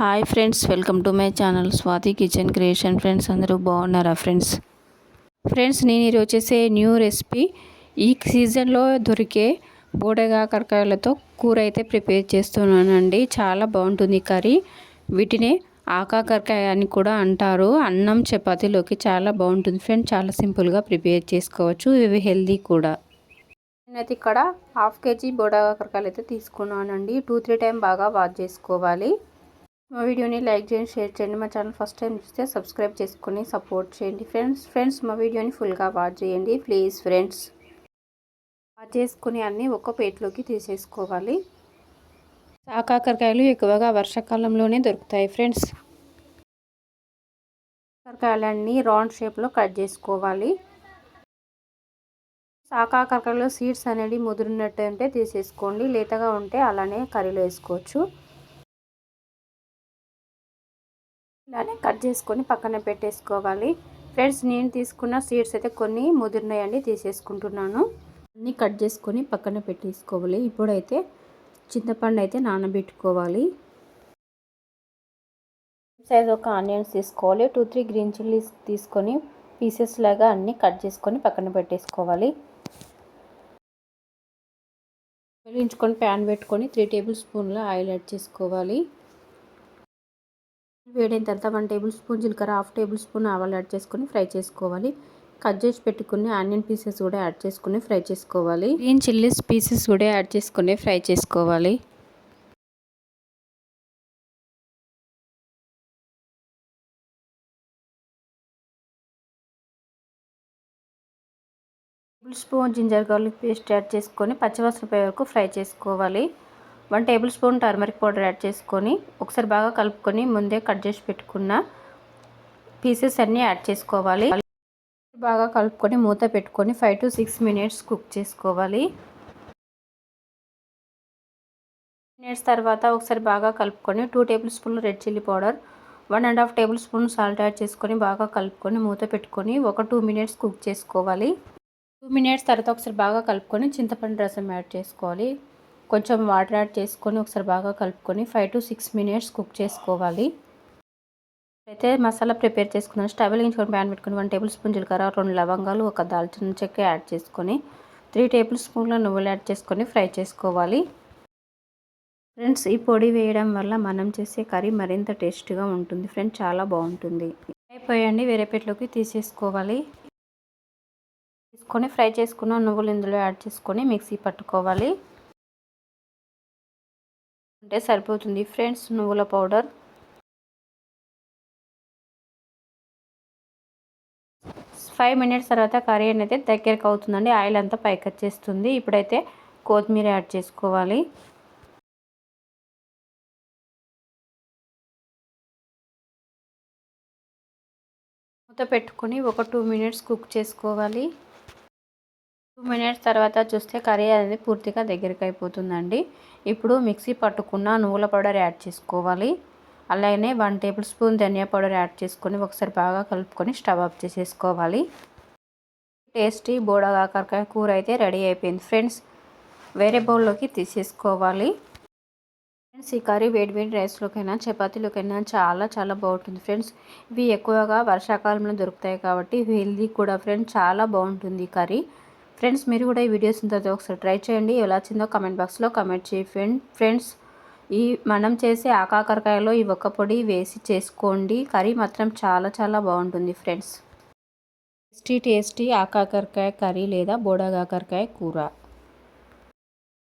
Hi friends welcome to my channel Swathi kitchen creation. Friends అందరూ బాగున్నారా friends? Friends నేను ఈరోజు చేసే న్యూ రెసిపీ ఈ సీజన్లో దొరికే బోడగా కరకాయలతో కూర అయితే ప్రిపేర్ చేస్తున్నానండి. చాలా బాగుంటుంది కర్రీ. వీటినే ఆకాకరకాయ అని కూడా అంటారు. అన్నం చపాతీలోకి చాలా బాగుంటుంది ఫ్రెండ్స్. చాలా సింపుల్గా ప్రిపేర్ చేసుకోవచ్చు. ఇవి హెల్దీ కూడా. నేనైతే ఇక్కడ హాఫ్ కేజీ బోడగా కరకాయలు అయితే తీసుకున్నానండి. టూ త్రీ టైం బాగా వాష్ చేసుకోవాలి. మా వీడియోని లైక్ చేయండి షేర్ చేయండి. మా ఛానల్ ఫస్ట్ టైం చూస్తే సబ్స్క్రైబ్ చేసుకొని సపోర్ట్ చేయండి. ఫ్రెండ్స్ ఫ్రెండ్స్ మా వీడియోని ఫుల్గా వాచ్ చేయండి. Please friends. వాచ్ చేసుకుని అన్నీ ఒక్క ప్లేట్లోకి తీసేసుకోవాలి. సాకాకరకాయలు ఎక్కువగా వర్షాకాలంలోనే దొరుకుతాయి ఫ్రెండ్స్. కాకరకాయలన్నీ రౌండ్ షేప్లో కట్ చేసుకోవాలి. సాకాకరకాయలో సీడ్స్ అనేది ముదిరినట్టు ఉంటే తీసేసుకోండి. లేతగా ఉంటే అలానే కర్రీలో వేసుకోవచ్చు. ఇలానే కట్ చేసుకొని పక్కన పెట్టేసుకోవాలి. ఫ్రెండ్స్ నేను తీసుకున్న సీడ్స్ అయితే కొన్ని ముదిరినాయండి తీసేసుకుంటున్నాను. అన్నీ కట్ చేసుకొని పక్కన పెట్టేసుకోవాలి. ఇప్పుడైతే చింతపండు అయితే నానబెట్టుకోవాలి. సైజ్ ఒక ఆనియన్స్ తీసుకోవాలి. టూ త్రీ గ్రీన్ చిల్లీస్ తీసుకొని పీసెస్ లాగా అన్నీ కట్ చేసుకొని పక్కన పెట్టేసుకోవాలి. వేయించుకొని ప్యాన్ పెట్టుకొని త్రీ టేబుల్ స్పూన్ల ఆయిల్ యాడ్ చేసుకోవాలి. వేడైన తర్వాత వన్ టేబుల్ స్పూన్ జీలకర్ర హాఫ్ టేబుల్ స్పూన్ ఆవాలు యాడ్ చేసుకొని ఫ్రై చేసుకోవాలి. కట్ చేసి పెట్టుకుని ఆనియన్ పీసెస్ కూడా యాడ్ చేసుకుని ఫ్రై చేసుకోవాలి. గ్రీన్ చిల్లీస్ పీసెస్ కూడా యాడ్ చేసుకుని ఫ్రై చేసుకోవాలి. Tablespoon ginger garlic paste add చేసుకొని పచ్చివాసన వరకు ఫ్రై చేసుకోవాలి. One table spoon turmeric powder add చేసుకొని ఒకసారి బాగా కలుపుకొని ముందే కట్ చేసి పెట్టుకున్న పీసెస్ అన్నీ యాడ్ చేసుకోవాలి. బాగా కలుపుకొని మూత పెట్టుకొని five to six minutes cook చేసుకోవాలి. మినిట్స్ తర్వాత ఒకసారి బాగా కలుపుకొని టూ టేబుల్ స్పూన్లు red chilli powder one and half tablespoon salt add చేసుకొని బాగా కలుపుకొని మూత పెట్టుకొని ఒక టూ మినిట్స్ కుక్ చేసుకోవాలి. టూ మినిట్స్ తర్వాత ఒకసారి బాగా కలుపుకొని చింతపండు రసం యాడ్ చేసుకోవాలి. కొంచెం వాటర్ యాడ్ చేసుకొని ఒకసారి బాగా కలుపుకొని five to six minutes cook చేసుకోవాలి. అయితే మసాలా ప్రిపేర్ చేసుకున్నాను. స్టవ్ వెలిగించుకొని ప్యాన్ పెట్టుకుని వన్ టేబుల్ స్పూన్ జీలకర్ర రెండు లవంగాలు ఒక దాల్చిన చెక్క యాడ్ చేసుకొని త్రీ టేబుల్ స్పూన్ల నువ్వులు యాడ్ చేసుకొని ఫ్రై చేసుకోవాలి. ఫ్రెండ్స్ ఈ పొడి వేయడం వల్ల మనం చేసే కర్రీ మరింత టేస్ట్గా ఉంటుంది. ఫ్రెండ్స్ చాలా బాగుంటుంది. అయిపోయండి వేరే పెట్లోకి తీసేసుకోవాలి. తీసుకొని ఫ్రై చేసుకున్న నువ్వులు ఇందులో యాడ్ చేసుకొని మిక్సీ పట్టుకోవాలి. ఉంటే సరిపోతుంది. ఫ్రెండ్స్ నువ్వుల పౌడర్. ఫైవ్ మినిట్స్ తర్వాత కర్రీ అనేది దగ్గరకు అవుతుందండి. ఆయిల్ అంతా పైకి వచ్చేస్తుంది. ఇప్పుడైతే కొత్తిమీర యాడ్ చేసుకోవాలి. మూత పెట్టుకొని ఒక టూ మినిట్స్ కుక్ చేసుకోవాలి. టూ మినిట్స్ తర్వాత చూస్తే కర్రీ అనేది పూర్తిగా దగ్గరికి అయిపోతుందండి. ఇప్పుడు మిక్సీ పట్టుకున్న నువ్వుల పౌడర్ యాడ్ చేసుకోవాలి. అలాగే వన్ టేబుల్ స్పూన్ ధనియా పౌడర్ యాడ్ చేసుకొని ఒకసారి బాగా కలుపుకొని స్టవ్ ఆఫ్ చేసేసుకోవాలి. టేస్టీ బోడా కాకరకాయ కూర అయితే రెడీ అయిపోయింది ఫ్రెండ్స్. వేరే బౌల్లోకి తీసేసుకోవాలి. ఫ్రెండ్స్ ఈ కర్రీ వేడి వేడి రైస్లోకైనా చపాతీలోకైనా చాలా చాలా బాగుంటుంది ఫ్రెండ్స్. ఇవి ఎక్కువగా వర్షాకాలంలో దొరుకుతాయి కాబట్టి హెల్దీ కూడా ఫ్రెండ్స్ చాలా బాగుంటుంది ఈ కర్రీ. ఫ్రెండ్స్ మీరు కూడా ఈ వీడియోస్ తర్వాత ఒకసారి ట్రై చేయండి. ఎలా వచ్చిందో కమెంట్ బాక్స్లో కమెంట్ చేయండి ఫ్రెండ్స్. ఈ మనం చేసే ఆకాకరకాయలో ఈ ఒక్క పొడి వేసి చేసుకోండి. కర్రీ మాత్రం చాలా చాలా బాగుంటుంది ఫ్రెండ్స్. టేస్టీ టేస్టీ ఆకాకరకాయ కర్రీ లేదా బోడాకాకరకాయ కూర.